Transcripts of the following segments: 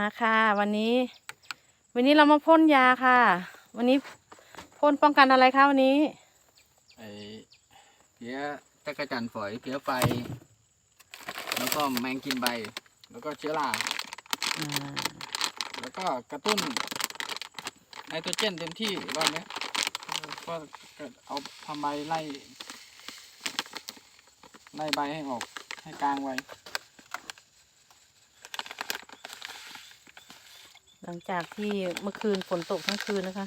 มาค่ะ วันนี้ วันนี้เรามาพ่นยาค่ะ วันนี้พ่นป้องกันอะไรคะวันนี้ไอ้เพี้ยตะกระจันฝอยเพี้ยไฟ แล้วก็แมงกินใบ แล้วก็เชื้อราอ่าแล้วก็กระตุ้นไนโตรเจนเต็มที่รอบเนี้ยก็ก็เอาทำใบไล่ไล่ใบให้ออกให้กลางไว้ หลังจากที่เมื่อคืนฝนตกทั้งคืนนะคะ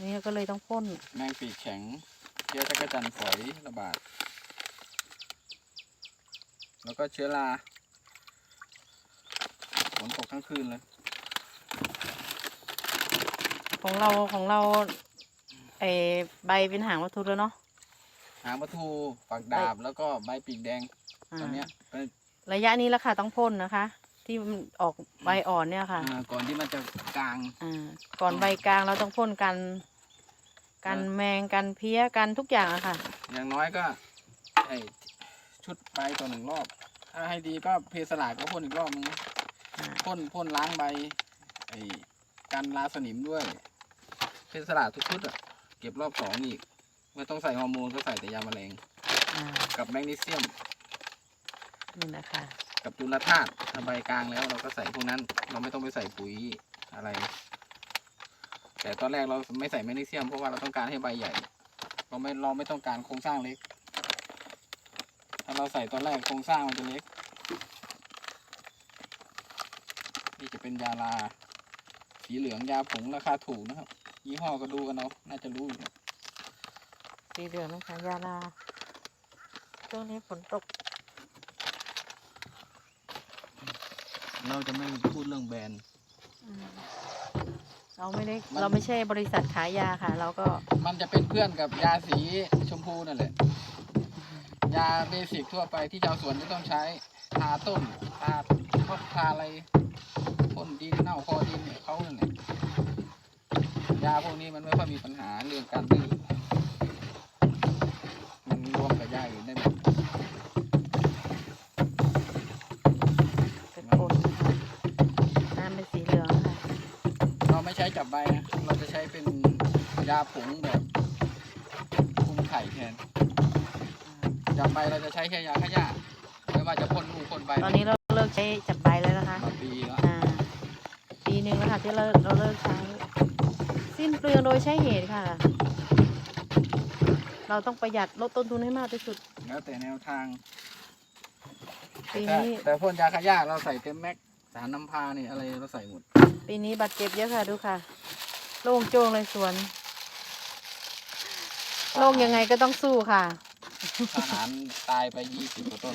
นี่ก็เลยต้องพ่นแมงปีกแข็งเชื้อตะกระจันฝอยระบาด แล้วก็เชื้อราฝนตกทั้งคืนเลย ของเราของเราไอใบเป็นหางวัตถุแล้วเนาะหางปลาทูฝักดาบแล้วก็ใบปีกแดงอ่าตอนเนี้ยเป็นระยะนี้แล้วค่ะต้องพ่นนะคะ ที่มันออกใบอ่อนเนี่ยค่ะอ่าก่อนที่มันจะกลาง อ่าก่อนใบกลางเราต้องพ่นกันกันแมงกันเพี้ยกันทุกอย่างอะค่ะ อย่างน้อยก็ไอชุดใบต่อหนึ่งรอบ ถ้าให้ดีก็เพสลาดก็พ่นอีกรอบนึงอ่า พ่นพ่นล้างใบไอกันราสนิมด้วย เพสลาดทุกชุดอะเก็บรอบสองอีกไม่ต้องใส่ฮอร์โมนก็ใส่แต่ยาแมลงอ่ากับแมกนีเซียม นี่นะคะ กับจุลธาตุถ้าใบกลางแล้วเราก็ใส่พวกนั้น เราไม่ต้องไปใส่ปุ๋ยอะไร แต่ตอนแรกเราไม่ใส่แมกนีเซียมเพราะว่าเราต้องการให้ใบใหญ่ เราไม่เราไม่ต้องการโครงสร้างเล็ก ถ้าเราใส่ตอนแรกโครงสร้างมันจะเล็ก นี่จะเป็นยาลา สีเหลืองยาผงราคาถูกนะครับ ยี่ห้อก็ดูกันเอาะน่าจะรู้อยู่สีเหลืองนะคะยาลาช่วงนี้ฝนตก เราจะไม่พูดเรื่องแบรนด์ อืมเราไม่ได้มัน เราไม่ใช่บริษัทขายยาค่ะ เราก็มันจะเป็นเพื่อนกับยาสีชมพูนั่นแหละ ยาเบสิกทั่วไปที่ชาวสวนจะต้องใช้ทาต้นทาทดทาอะไรพ่นดินเน่าคอดินเนี่ยเขาเนี่ยยาพวกนี้มันไม่ค่อยมีปัญหาเรื่องการดื้อมันรวมกับยาอื่นได้หมด เป็นคนน้ำเป็นสีเหลืองค่ะ เราไม่ ใช้จับใบนะเราจะใช้เป็นยาผงแบบคุมไข่แทนจับใบเราจะใช้แค่ยาฆ่าหญ้าไม่ว่าจะพ่นลูกพ่นใบตอนนี้เราเลิกใช้จับใบแล้วนะคะมาปีแล้วอ่าปีหนึ่งแล้วค่ะที่เราเราเลิกใช้ สิ้นเปลืองโดยใช้เหตุค่ะ เราต้องประหยัดลดต้นทุนให้มากที่สุด แล้วแต่แนวทางปีแต่นี้แต่พ่นยาฆ่าหญ้าเราใส่เต็มแม็กสารน้ำพานี่อะไรเราใส่หมด ปีนี้บัตรเจ็บเยอะค่ะดูค่ะ โล่งโจ้งเลยสวน โล่งยังไงก็ต้องสู้ค่ะ ทหารตายไปยี่สิบกว่าต้น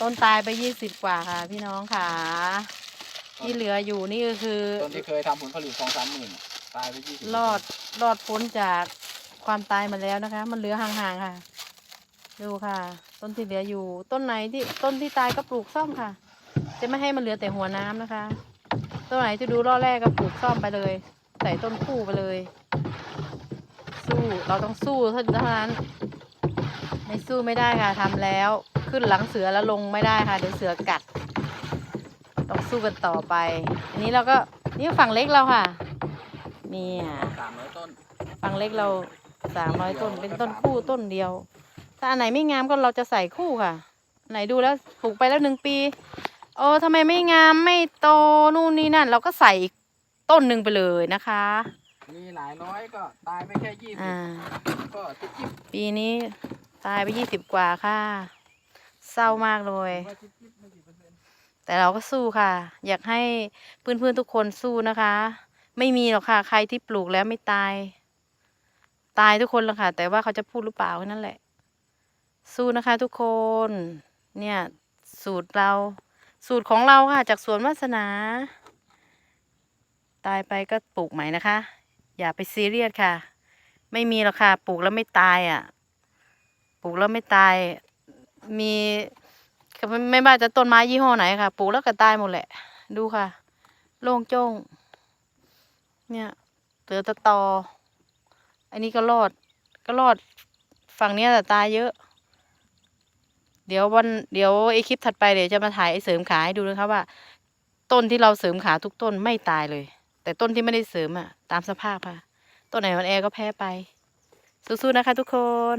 ต้นตายไปยี่สิบกว่าค่ะ พี่น้องค่ะ ที่เหลืออยู่นี่ก็คือ ต้นที่เคยทำผลผลิตสองสามหมื่นตายไปยี่สิบรอดรอดพ้นจากความตายมาแล้วนะคะ มันเหลือห่างๆค่ะ ดูค่ะ ต้นที่เหลืออยู่ ต้นไหนที่ต้นที่ตายก็ปลูกซ่อมค่ะ จะไม่ให้มันเหลือแต่หัวน้ำนะคะ ต้นไหนที่ดูรอดแรกก็ปลูกซ่อมไปเลย ใส่ต้นคู่ไปเลย สู้เราต้องสู้เท่านั้น ไม่สู้ไม่ได้ค่ะทำแล้วขึ้นหลังเสือแล้วลงไม่ได้ค่ะเดี๋ยวเสือกัด ต้องสู้กันต่อไป อันนี้เราก็นี่ฝั่งเล็กเราค่ะ เนี่ยสามร้อยต้นฝั่งเล็กเราสามร้อยต้นเป็นต้นคู่ต้นเดียว ถ้าอันไหนไม่งามก็เราจะใส่คู่ค่ะไหนดูแล้วปลูกไปแล้วหนึ่งปีโอ้ทำไมไม่งามไม่โตนู่นนี่นั่น เราก็ใส่อีก ต้นหนึ่งไปเลยนะคะ มีหลายร้อยก็ตายไปแค่ยี่สิบอ่า ก็จิ๊บจิ๊บปีนี้ตายไปยี่สิบกว่าค่ะ เศร้ามากเลย ว่าจิ๊บจิ๊บไม่กี่เปอร์เซ็นต์แต่เราก็สู้ค่ะ อยากให้เพื่อนๆทุกคนสู้นะคะ ไม่มีหรอกค่ะ ใครที่ปลูกแล้วไม่ตาย ตายทุกคนหรอกค่ะ แต่ว่าเขาจะพูดหรือเปล่าแค่นั้นแหละ สู้นะคะ ทุกคน เนี่ย สูตรเรา สูตรของเราค่ะ จากสวนวาสนา ตายไปก็ปลูกใหม่นะคะ อย่าไปซีเรียสค่ะ ไม่มีหรอกค่ะ ปลูกแล้วไม่ตายอะ ปลูกแล้วไม่ตาย มีไม่ว่าจะต้นไม้ยี่ห้อไหนค่ะ ปลูกแล้วก็ตายหมดแหละ ดูค่ะ โล่งโจ้ง เนี่ยเหลือตะตอ อันนี้ก็รอด ก็รอด ฝั่งเนี้ยแต่ตายเยอะ เดี๋ยววัน เดี๋ยวไอคลิปถัดไปเดี๋ยวจะมาถ่ายไอเสริมขาให้ดูนะคะว่า ต้นที่เราเสริมขาทุกต้นไม่ตายเลย แต่ต้นที่ไม่ได้เสริมอะตามสภาพค่ะต้นไหนมันแอร์ก็แพ้ไป สู้ๆนะคะทุกคน